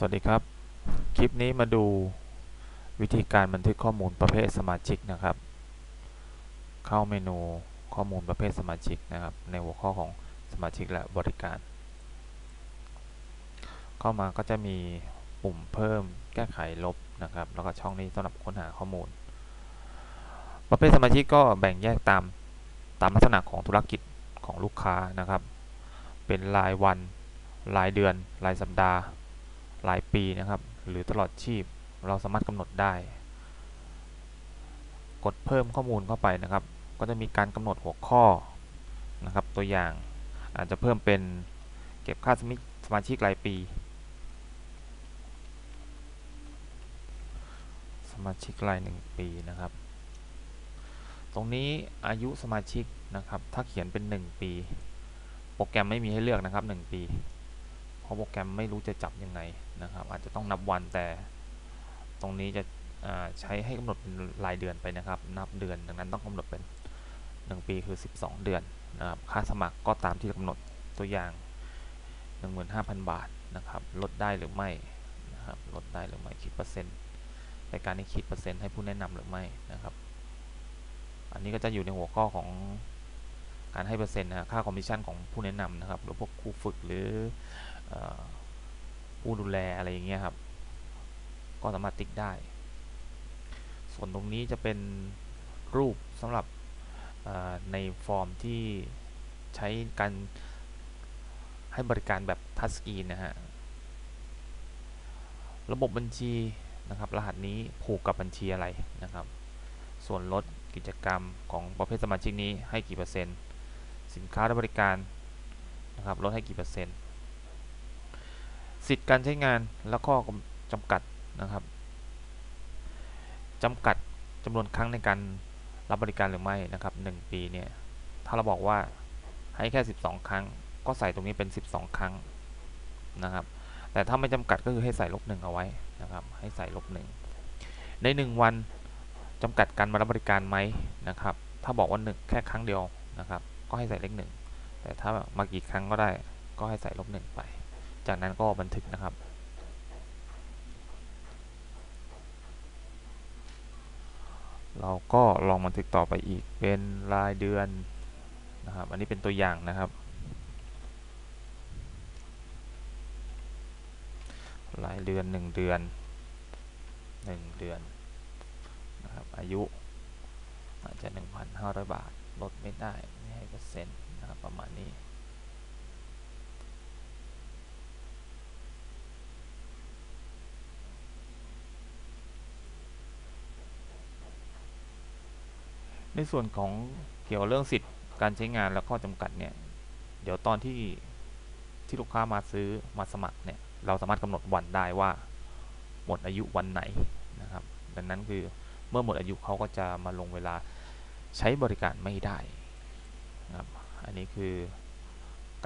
สวัสดีครับ คลิปนี้มาดูวิธีการบันทึกข้อมูลประเภทสมาชิกนะครับ เข้าเมนูข้อมูลประเภทสมาชิกนะครับ ในหัวข้อของสมาชิกและบริการ เข้ามาก็จะมีปุ่มเพิ่มแก้ไขลบนะครับ แล้วก็ช่องนี้สำหรับค้นหาข้อมูล ประเภทสมาชิกก็แบ่งแยกตามตามลักษณะของธุรกิจของลูกค้านะครับ เป็นรายวัน รายเดือน รายสัปดาห์ รายปีนะครับ หรือตลอดชีพเราสามารถกำหนดได้ กดเพิ่มข้อมูลเข้าไปนะครับ ก็จะมีการกำหนดหัวข้อนะครับ ตัวอย่างอาจจะเพิ่มเป็นเก็บค่าสมิสมาชิกรายปี สมาชิกรายหนึ่งปีนะครับ ตรงนี้อายุสมาชิกนะครับ ถ้าเขียนเป็น 1 ปี โปรแกรมไม่มีให้เลือกนะครับ 1 ปี ราะโปรแกรมไม่รู้จะจับยังไงนะครับ อาจจะต้องนับวันแต่ตรงนี้จะใช้ให้กำหนดเป็นรายเดือนไปนะครับ นับเดือนดังนั้นต้องกำหนดเป็น 1 ปีคือ 12 เดือนนะครับค่าสมัครก็ตามที่กำหนดตัวอย่าง 15,000 บาทนะครับ ลดได้หรือไม่นะครับลดได้หรือไม่คิดเปอร์เซ็นต์ในการที่คิดเปอร์เซ็นต์ให้ผู้แนะนำหรือไม่นะครับ อันนี้ก็จะอยู่ในหัวข้อของการให้เปอร์เซ็นต์นะค่าคอมมิชชั่นของผู้แนะนำนะครับหรือพวกครูฝึกหรือ ผู้ดูแลอะไรอย่างเงี้ยครับ ก็สามารถติ๊กได้ ส่วนตรงนี้จะเป็นรูปสำหรับในฟอร์มที่ใช้การให้บริการแบบทัชสกรีนนะฮะ ระบบบัญชีนะครับรหัสนี้ผูกกับบัญชีอะไรนะครับ ส่วนลดกิจกรรมของประเภทสมาชิกนี้ให้กี่เปอร์เซ็นต์ สินค้าและบริการนะครับลดให้กี่เปอร์เซ็นต์ สิทธิ์การใช้งานแล้วก็จำกัดนะครับจำกัดจำนวนครั้งในการรับบริการหรือไม่นะครับ 1 ปีเนี่ยถ้าเราบอกว่าให้แค่ 12 ครั้ง ก็ใส่ตรงนี้เป็น 12 ครั้งนะครับ แต่ถ้าไม่จำกัดก็คือให้ใส่ลบหนึ่งเอาไว้นะครับ ให้ใส่ลบหนึ่งใน 1 วันจำกัดการมารับบริการไหมนะครับ ถ้าบอกว่าหนึ่งแค่ครั้งเดียวนะครับ ก็ให้ใส่เลขหนึ่งแต่ถ้ามากี่ครั้งก็ได้ ก็ให้ใส่ลบหนึ่งไป จากนั้นก็บันทึกนะครับ เราก็ลองบันทึกต่อไปอีกเป็นรายเดือนนะครับ อันนี้เป็นตัวอย่างนะครับรายเดือน 1 เดือน 1 เดือนนะครับอายุอาจจะ 1,500 บาท ลดไม่ได้ไม่ให้เปอร์เซ็นต์นะครับประมาณนี้ ในส่วนของเกี่ยวเรื่องสิทธิ์การใช้งานและข้อจำกัดเนี่ย เดี๋ยวตอนที่ที่ลูกค้ามาซื้อมาสมัครเนี่ย เราสามารถกำหนดวันได้ว่า หมดอายุวันไหนนะครับ ดังนั้นคือเมื่อหมดอายุเขาก็จะมาลงเวลาใช้บริการไม่ได้นะครับ อันนี้คือ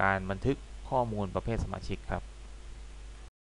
การบันทึกข้อมูลประเภทสมาชิกครับ